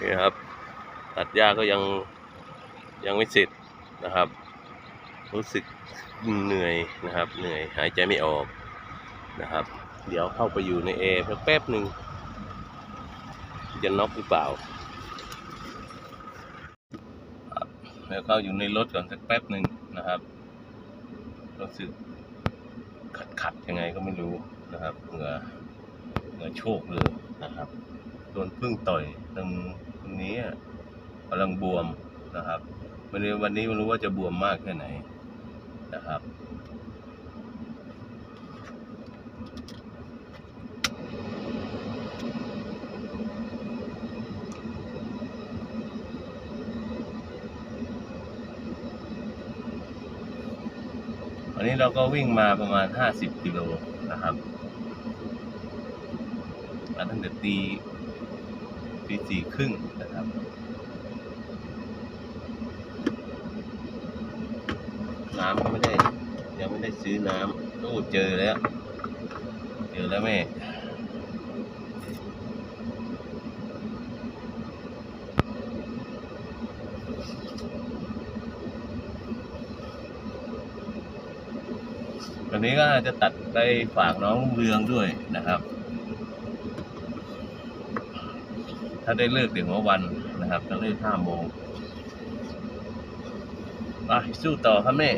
นี่ครับ ตัดหญ้าก็ยังยังไม่เสร็จนะครับ รู้สึกเหนื่อยนะครับ เหนื่อยหายใจไม่ออกนะครับ เดี๋ยวเข้าไปอยู่ในแอร์แป๊บหนึ่งจะน็อกหรือเปล่าแล้วก็อยู่ในรถก่อนสักแป๊บหนึ่งนะครับรู้สึกขัดขัดยังไงก็ไม่รู้นะครับเหงื่อเหงื่อโชกเลยนะครับ โดนพึ่งต่อยตรงตรงนี้กำลังบวมนะครับวันนี้วันนี้ไม่รู้ว่าจะบวมมากแค่ไหนนะครับวันนี้เราก็วิ่งมาประมาณ 50 กิโลนะครับตั้งแต่ตี ตีสี่ครึ่งนะครับ น้ำก็ไม่ได้ ยังไม่ได้ซื้อน้ำโอ้เจอแล้ว เจอแล้วแม่วันนี้ก็จะตัดไปฝากน้องเรืองด้วยนะครับ ถ้าได้เลิกเดี๋ยวหัววันนะครับถ้าเลิกห้าโมงไปสู้ต่อครับแม่